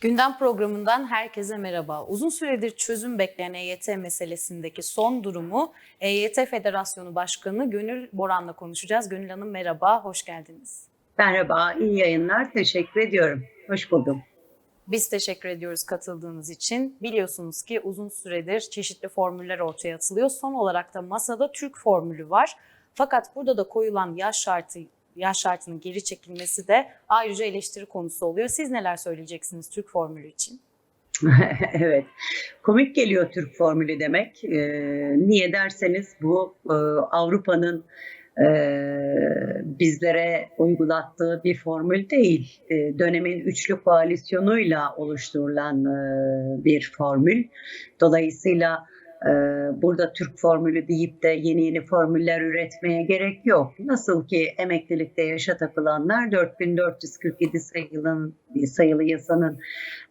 Gündem programından herkese merhaba. Uzun süredir çözüm bekleyen EYT meselesindeki son durumu EYT Federasyonu Başkanı Gönül Boran'la konuşacağız. Gönül Hanım merhaba, hoş geldiniz. Merhaba, iyi yayınlar. Teşekkür ediyorum. Hoş buldum. Biz teşekkür ediyoruz katıldığınız için. Biliyorsunuz ki uzun süredir çeşitli formüller ortaya atılıyor. Son olarak da masada Türk formülü var. Fakat burada da koyulan yaş şartı yaş şartının geri çekilmesi de ayrıca eleştiri konusu oluyor. Siz neler söyleyeceksiniz Türk formülü için? evet, komik geliyor Türk formülü demek. Ee, niye derseniz bu e, Avrupa'nın e, bizlere uygulattığı bir formül değil. E, dönemin üçlü koalisyonuyla oluşturulan e, bir formül. Dolayısıyla burada Türk formülü deyip de yeni yeni formüller üretmeye gerek yok. Nasıl ki emeklilikte yaşa takılanlar 4447 sayılı, sayılı yasanın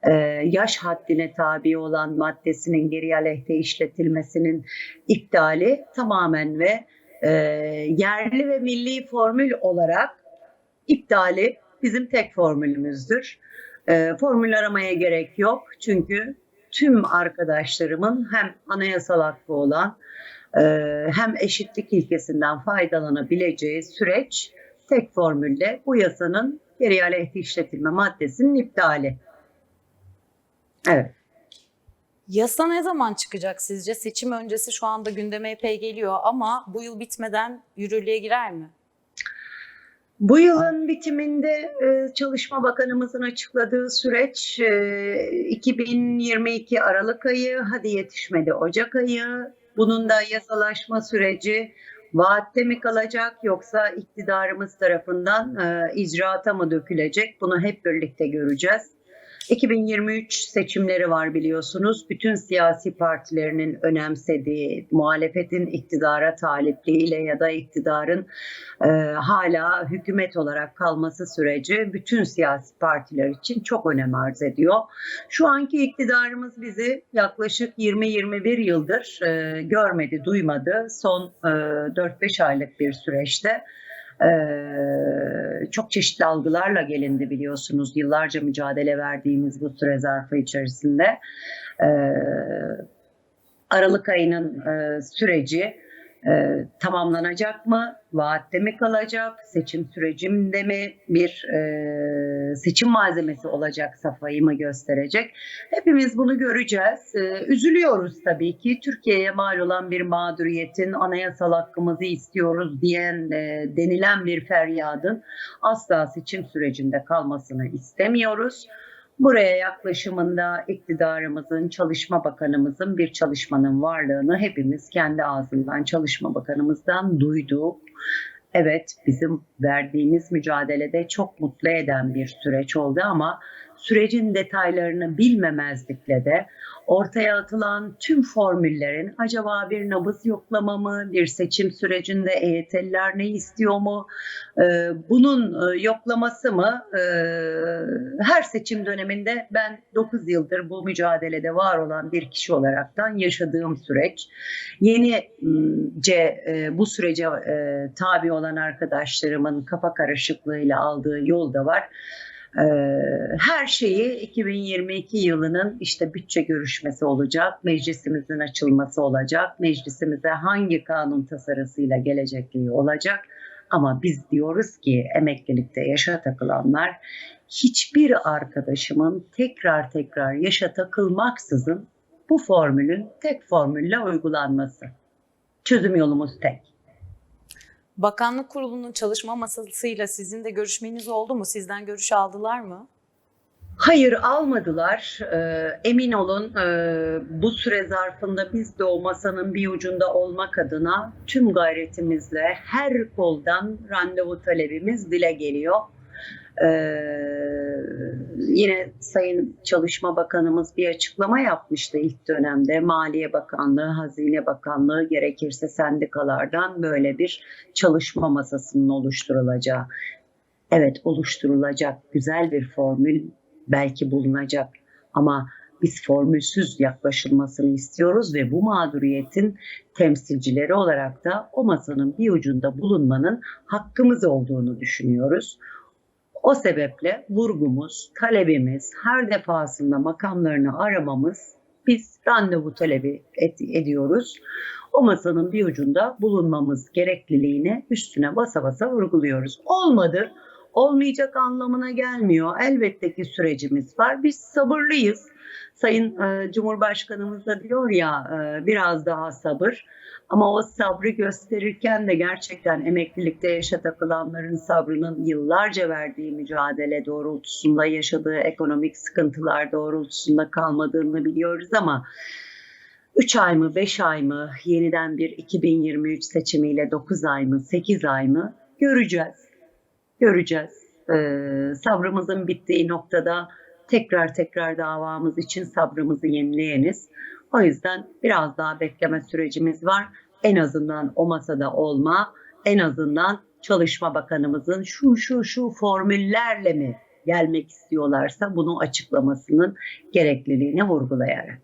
e, yaş haddine tabi olan maddesinin geri aleyhte işletilmesinin iptali tamamen ve e, yerli ve milli formül olarak iptali bizim tek formülümüzdür. E, formül aramaya gerek yok çünkü tüm arkadaşlarımın hem anayasal hakkı olan e, hem eşitlik ilkesinden faydalanabileceği süreç tek formülle bu yasanın geri aleyhte işletilme maddesinin iptali. Evet. Yasa ne zaman çıkacak sizce? Seçim öncesi şu anda gündeme epey geliyor ama bu yıl bitmeden yürürlüğe girer mi? Bu yılın bitiminde e, Çalışma Bakanımızın açıkladığı süreç 2022 Aralık ayı, hadi yetişmedi Ocak ayı. Bunun da yasalaşma süreci vaatte mi kalacak yoksa iktidarımız tarafından e, icraata mı dökülecek? Bunu hep birlikte göreceğiz. 2023 seçimleri var biliyorsunuz. Bütün siyasi partilerinin önemsediği, muhalefetin iktidara talipliğiyle ya da iktidarın e, hala hükümet olarak kalması süreci bütün siyasi partiler için çok önem arz ediyor. Şu anki iktidarımız bizi yaklaşık 20-21 yıldır e, görmedi, duymadı. Son e, 4-5 aylık bir süreçte çok çeşitli algılarla gelindi biliyorsunuz. Yıllarca mücadele verdiğimiz bu süre zarfı içerisinde. Ee, Aralık ayının e, süreci e, tamamlanacak mı? Vaatte mi kalacak? Seçim sürecinde mi bir e, seçim malzemesi olacak safayı mı gösterecek? Hepimiz bunu göreceğiz. E, üzülüyoruz tabii ki. Türkiye'ye mal olan bir mağduriyetin anayasal hakkımızı istiyoruz diyen e, denilen bir feryadın asla seçim sürecinde kalmasını istemiyoruz. Buraya yaklaşımında iktidarımızın, Çalışma Bakanımızın bir çalışmanın varlığını hepimiz kendi ağzından, Çalışma Bakanımızdan duyduk. Evet, bizim verdiğimiz mücadelede çok mutlu eden bir süreç oldu ama sürecin detaylarını bilmemezlikle de ortaya atılan tüm formüllerin acaba bir nabız yoklama mı, bir seçim sürecinde EYT'liler ne istiyor mu, ee, bunun e, yoklaması mı ee, her seçim döneminde ben 9 yıldır bu mücadelede var olan bir kişi olaraktan yaşadığım süreç. Yenice e, bu sürece e, tabi olan arkadaşlarımın kafa karışıklığıyla aldığı yol da var. Ee, her şeyi 2022 yılının işte bütçe görüşmesi olacak, meclisimizin açılması olacak, meclisimize hangi kanun tasarısıyla gelecekliği olacak. Ama biz diyoruz ki emeklilikte yaşa takılanlar hiçbir arkadaşımın tekrar tekrar yaşa takılmaksızın bu formülün tek formülle uygulanması. Çözüm yolumuz tek. Bakanlık Kurulu'nun çalışma masasıyla sizin de görüşmeniz oldu mu? Sizden görüş aldılar mı? Hayır almadılar. Ee, emin olun e, bu süre zarfında biz de o masanın bir ucunda olmak adına tüm gayretimizle her koldan randevu talebimiz dile geliyor. Ee, yine Sayın Çalışma Bakanımız bir açıklama yapmıştı ilk dönemde. Maliye Bakanlığı, Hazine Bakanlığı gerekirse sendikalardan böyle bir çalışma masasının oluşturulacağı. Evet oluşturulacak güzel bir formül belki bulunacak ama biz formülsüz yaklaşılmasını istiyoruz ve bu mağduriyetin temsilcileri olarak da o masanın bir ucunda bulunmanın hakkımız olduğunu düşünüyoruz O sebeple vurgumuz, talebimiz, her defasında makamlarını aramamız, biz randevu talebi ediyoruz. O masanın bir ucunda bulunmamız gerekliliğini üstüne basa basa vurguluyoruz. Olmadı, olmayacak anlamına gelmiyor. Elbette ki sürecimiz var. Biz sabırlıyız. Sayın e, Cumhurbaşkanımız da diyor ya e, biraz daha sabır. Ama o sabrı gösterirken de gerçekten emeklilikte yaşa takılanların sabrının yıllarca verdiği mücadele doğrultusunda yaşadığı ekonomik sıkıntılar doğrultusunda kalmadığını biliyoruz ama 3 ay mı 5 ay mı yeniden bir 2023 seçimiyle 9 ay mı 8 ay mı göreceğiz. Göreceğiz. Ee, sabrımızın bittiği noktada tekrar tekrar davamız için sabrımızı yenileyeniz. O yüzden biraz daha bekleme sürecimiz var. En azından o masada olma, en azından Çalışma Bakanımızın şu şu şu formüllerle mi gelmek istiyorlarsa bunu açıklamasının gerekliliğini vurgulayarak.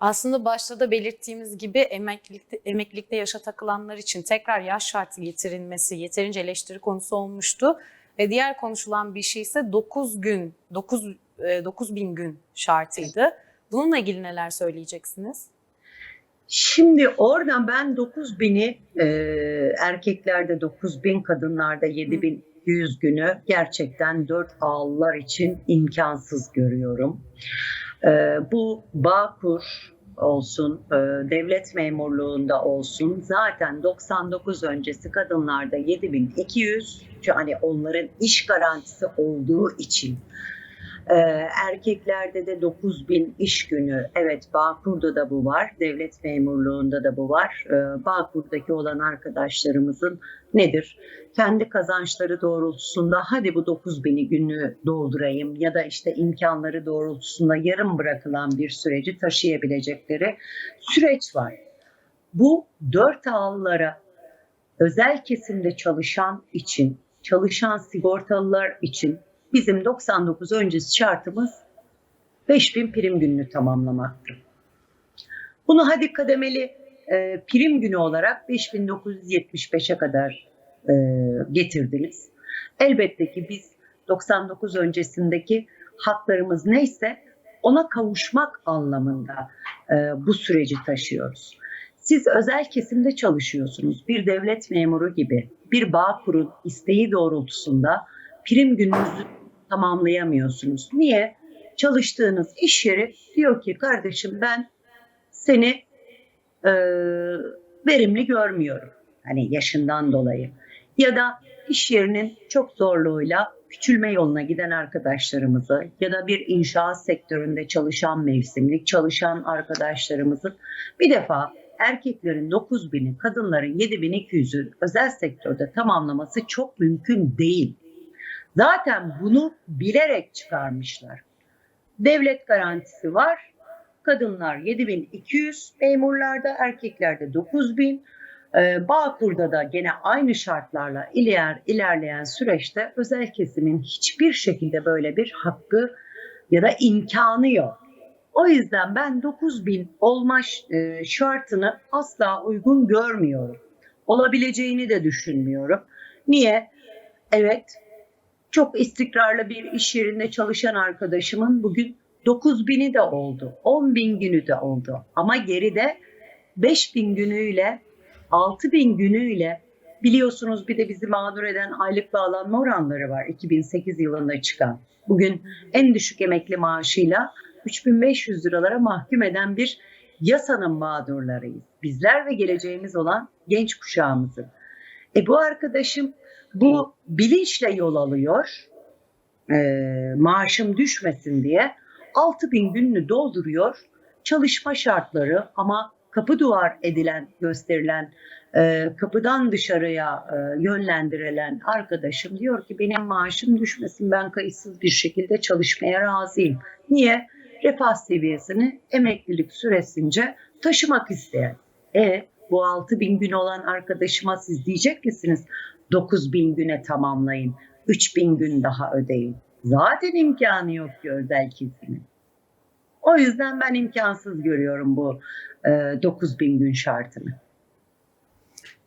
Aslında başta da belirttiğimiz gibi emeklilikte, emeklilikte yaşa takılanlar için tekrar yaş şartı getirilmesi yeterince eleştiri konusu olmuştu. Ve diğer konuşulan bir şey ise 9 gün, 9, 9 bin gün şartıydı. Bununla ilgili neler söyleyeceksiniz? Şimdi oradan ben 9000'i e, erkeklerde 9000 kadınlarda 7100 günü gerçekten 4 ağlılar için imkansız görüyorum. E, bu Bağkur olsun, e, devlet memurluğunda olsun zaten 99 öncesi kadınlarda 7200 hani onların iş garantisi olduğu için ee, erkeklerde de 9000 iş günü. Evet Bağkur'da da bu var. Devlet memurluğunda da bu var. Ee, Bağkur'daki olan arkadaşlarımızın nedir? Kendi kazançları doğrultusunda hadi bu 9000'i günü doldurayım ya da işte imkanları doğrultusunda yarım bırakılan bir süreci taşıyabilecekleri süreç var. Bu dört ağlılara özel kesimde çalışan için, çalışan sigortalılar için bizim 99 öncesi şartımız 5000 prim gününü tamamlamaktı. Bunu hadi kademeli e, prim günü olarak 5975'e kadar e, getirdiniz. Elbette ki biz 99 öncesindeki haklarımız neyse ona kavuşmak anlamında e, bu süreci taşıyoruz. Siz özel kesimde çalışıyorsunuz. Bir devlet memuru gibi bir bağ kurun isteği doğrultusunda prim gününüzü tamamlayamıyorsunuz. Niye? Çalıştığınız iş yeri diyor ki kardeşim ben seni e, verimli görmüyorum. Hani yaşından dolayı. Ya da iş yerinin çok zorluğuyla küçülme yoluna giden arkadaşlarımızı ya da bir inşaat sektöründe çalışan mevsimlik çalışan arkadaşlarımızın bir defa erkeklerin 9000'i, kadınların 7200'ü özel sektörde tamamlaması çok mümkün değil. Zaten bunu bilerek çıkarmışlar. Devlet garantisi var. Kadınlar 7200 memurlarda, erkeklerde 9000. Ee, Bağkur'da da gene aynı şartlarla iler, ilerleyen süreçte özel kesimin hiçbir şekilde böyle bir hakkı ya da imkanı yok. O yüzden ben 9000 olma e, şartını asla uygun görmüyorum. Olabileceğini de düşünmüyorum. Niye? Evet çok istikrarlı bir iş yerinde çalışan arkadaşımın bugün 9 bini de oldu, 10 bin günü de oldu. Ama geride 5 bin günüyle, 6 bin günüyle biliyorsunuz bir de bizi mağdur eden aylık bağlanma oranları var 2008 yılında çıkan. Bugün en düşük emekli maaşıyla 3500 liralara mahkum eden bir yasanın mağdurlarıyız. Bizler ve geleceğimiz olan genç kuşağımızın. E bu arkadaşım bu bilinçle yol alıyor. E, maaşım düşmesin diye 6 bin gününü dolduruyor. Çalışma şartları ama kapı duvar edilen, gösterilen, e, kapıdan dışarıya e, yönlendirilen arkadaşım diyor ki benim maaşım düşmesin ben kayıtsız bir şekilde çalışmaya razıyım. Niye? Refah seviyesini emeklilik süresince taşımak isteyen. E bu 6 bin gün olan arkadaşıma siz diyecek misiniz? 9 bin güne tamamlayın, 3 bin gün daha ödeyin. Zaten imkanı yok ki özel kesimin. O yüzden ben imkansız görüyorum bu e, 9 bin gün şartını.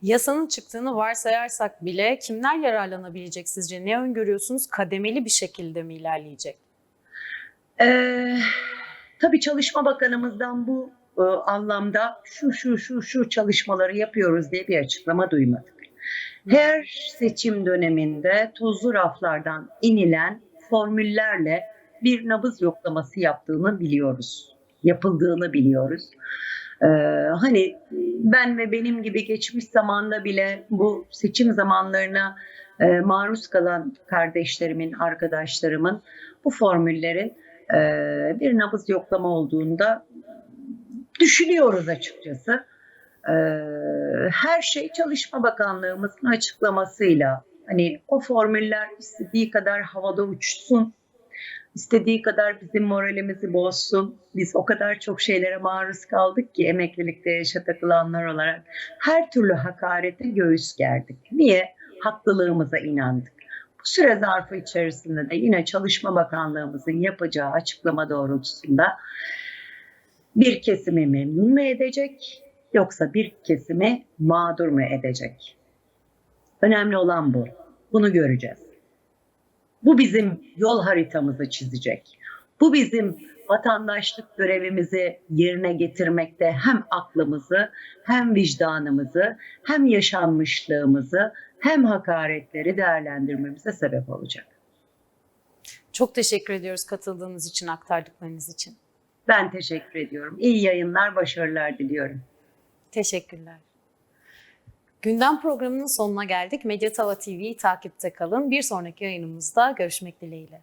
Yasanın çıktığını varsayarsak bile kimler yararlanabilecek sizce? Ne öngörüyorsunuz? Kademeli bir şekilde mi ilerleyecek? Ee, tabii Çalışma Bakanımızdan bu e, anlamda şu şu şu şu çalışmaları yapıyoruz diye bir açıklama duymadık. Her seçim döneminde tozlu raflardan inilen formüllerle bir nabız yoklaması yaptığını biliyoruz. Yapıldığını biliyoruz. Ee, hani ben ve benim gibi geçmiş zamanda bile bu seçim zamanlarına e, maruz kalan kardeşlerimin, arkadaşlarımın bu formüllerin e, bir nabız yoklama olduğunda düşünüyoruz açıkçası. E, her şey Çalışma Bakanlığımızın açıklamasıyla hani o formüller istediği kadar havada uçsun, istediği kadar bizim moralimizi bozsun. Biz o kadar çok şeylere maruz kaldık ki emeklilikte yaşa takılanlar olarak her türlü hakarete göğüs gerdik. Niye? Haklılığımıza inandık. Bu süre zarfı içerisinde de yine Çalışma Bakanlığımızın yapacağı açıklama doğrultusunda bir kesimi memnun mu edecek yoksa bir kesimi mağdur mu edecek? Önemli olan bu. Bunu göreceğiz. Bu bizim yol haritamızı çizecek. Bu bizim vatandaşlık görevimizi yerine getirmekte hem aklımızı, hem vicdanımızı, hem yaşanmışlığımızı, hem hakaretleri değerlendirmemize sebep olacak. Çok teşekkür ediyoruz katıldığınız için, aktardıklarınız için. Ben teşekkür ediyorum. İyi yayınlar, başarılar diliyorum. Teşekkürler. Gündem programının sonuna geldik. Medyatava TV'yi takipte kalın. Bir sonraki yayınımızda görüşmek dileğiyle.